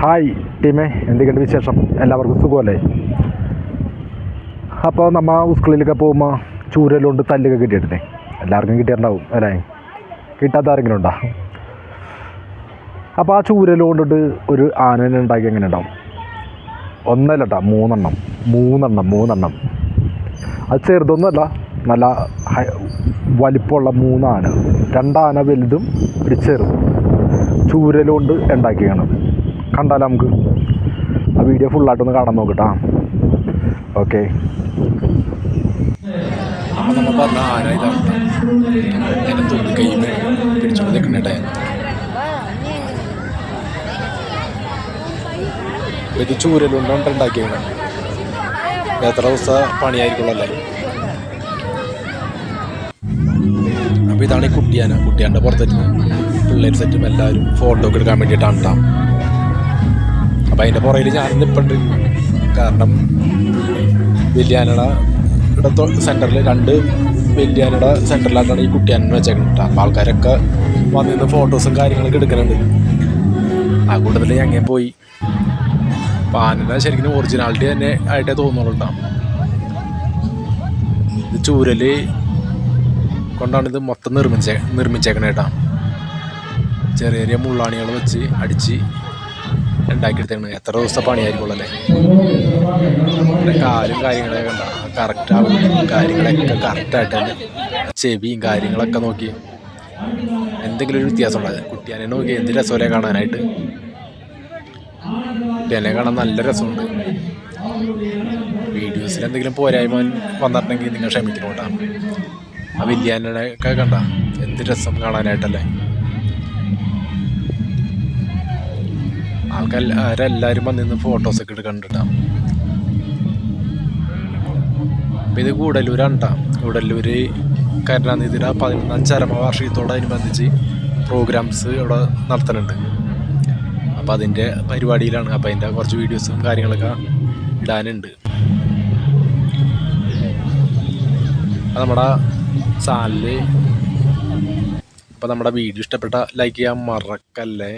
Hi ടീമേ എന്തൊക്കെയുണ്ട് വിശേഷം? എല്ലാവർക്കും സുഖമല്ലേ? അപ്പോൾ നമ്മൾ സ്കൂളിലൊക്കെ പോകുമ്പോൾ ചൂരലുകൊണ്ട് തല്ലൊക്കെ കിട്ടിയിട്ടില്ലേ? എല്ലാവർക്കും കിട്ടിയിട്ടുണ്ടാവും അല്ലേ? കിട്ടാത്ത ആരെങ്കിലും ഉണ്ടോ? അപ്പോൾ ആ ചൂരൽ കൊണ്ടിട്ട് ഒരു ആനനെ ഉണ്ടാക്കി എങ്ങനെ ഉണ്ടാവും? ഒന്നല്ല കേട്ടോ മൂന്നെണ്ണം. മൂന്നെണ്ണം മൂന്നെണ്ണം. അത് ചെറുതൊന്നുമല്ല നല്ല വലിപ്പമുള്ള മൂന്നാന. രണ്ടാന വലുതും ഒരു ചെറുതും. ചൂരലുകൊണ്ട് ഉണ്ടാക്കിയാണ് കണ്ടാലോ നമുക്ക് ആ വീഡിയോ ഫുള്ളായിട്ടൊന്ന് കാണാൻ നോക്കട്ടാ ഓക്കെ അപ്പൊ നമ്മ പറഞ്ഞ എത്ര ദിവസം പണിയായിരിക്കുള്ളല്ലേ അപ്പൊ ഇതാണ് ഈ കുട്ടിയാന. കുട്ടിയാന്റെ പുറത്തേക്ക് പിള്ളേർ സെറ്റും എല്ലാവരും ഫോട്ടോ ഒക്കെ എടുക്കാൻ വേണ്ടിയിട്ടാണ് കേട്ടോ അപ്പൊ അതിന്റെ പുറകിൽ ഞാൻ നിൽപ്പുണ്ട് കാരണം വലിയാനട സെന്ററിൽ രണ്ട് വലിയാനയുടെ സെന്ററിലായിട്ടാണ് ഈ കുട്ടിയാനെ വെച്ചേക്കുന്നത് അപ്പോൾ ആൾക്കാരൊക്കെ വന്നിരുന്ന് ഫോട്ടോസും കാര്യങ്ങളൊക്കെ എടുക്കുന്നുണ്ട് ആ കൂട്ടത്തിൽ ഞങ്ങൾ പോയി. അപ്പോൾ ആനയുടെ ശരിക്കും ഒറിജിനാലിറ്റി തന്നെ ആയിട്ടേ തോന്നുന്നുണ്ടാവും ഇത് ചൂരൽ കൊണ്ടാണ് ഇത് മൊത്തം നിർമ്മിച്ച നിർമ്മിച്ചേക്കണേട്ടാ ചെറിയ ചെറിയ മുള്ളാണികൾ വെച്ച് അടിച്ച് ഉണ്ടാക്കിയെടുത്തേക്കണ് എത്ര ദിവസത്തെ പണിയായിരിക്കുള്ളൂ അല്ലേ? കാലും കാര്യങ്ങളൊക്കെ ഉണ്ടാവും കറക്റ്റ് ആവും കാര്യങ്ങളൊക്കെ കറക്റ്റായിട്ട് തന്നെ. ചെവിയും കാര്യങ്ങളൊക്കെ നോക്കി. എന്തെങ്കിലും ഒരു വ്യത്യാസം ഉണ്ടാകും കുട്ടിയാനെ നോക്കി എന്ത് രസമല്ലേ കാണാനായിട്ട്? കുട്ടിയാനെ കാണാൻ നല്ല രസമുണ്ട്. വീഡിയോസിൽ എന്തെങ്കിലും പോരായ്മ വന്നിട്ടുണ്ടെങ്കിൽ നിങ്ങൾ ക്ഷമിക്കണം കേട്ടോ. ആ വില്യാനൊക്കെ കണ്ട? എന്ത് രസം കാണാനായിട്ടല്ലേ? ആൾക്കാരെല്ലാവരും വന്നിന്ന് ഫോട്ടോസൊക്കെ എടുക്കണ്ടിട്ടാണ് അപ്പം ഇത് ഗൂഡല്ലൂരാണ് കേട്ടോ ഗൂഡല്ലൂർ കരുണാനിധിയുടെ പതിനൊന്നാം ചരമവാർഷികത്തോടനുബന്ധിച്ച് പ്രോഗ്രാംസ് ഇവിടെ നടത്തുന്നുണ്ട് അപ്പോൾ അതിന്റെ പരിപാടിയിലാണ്. അപ്പോൾ അതിന്റെ കുറച്ച് വീഡിയോസും കാര്യങ്ങളൊക്കെ ഇടാനുണ്ട്. അപ്പം നമ്മുടെ ചാനലിൽ അപ്പോൾ നമ്മുടെ വീഡിയോ ഇഷ്ടപ്പെട്ട ലൈക്ക് ചെയ്യാൻ മറക്കല്ലേ?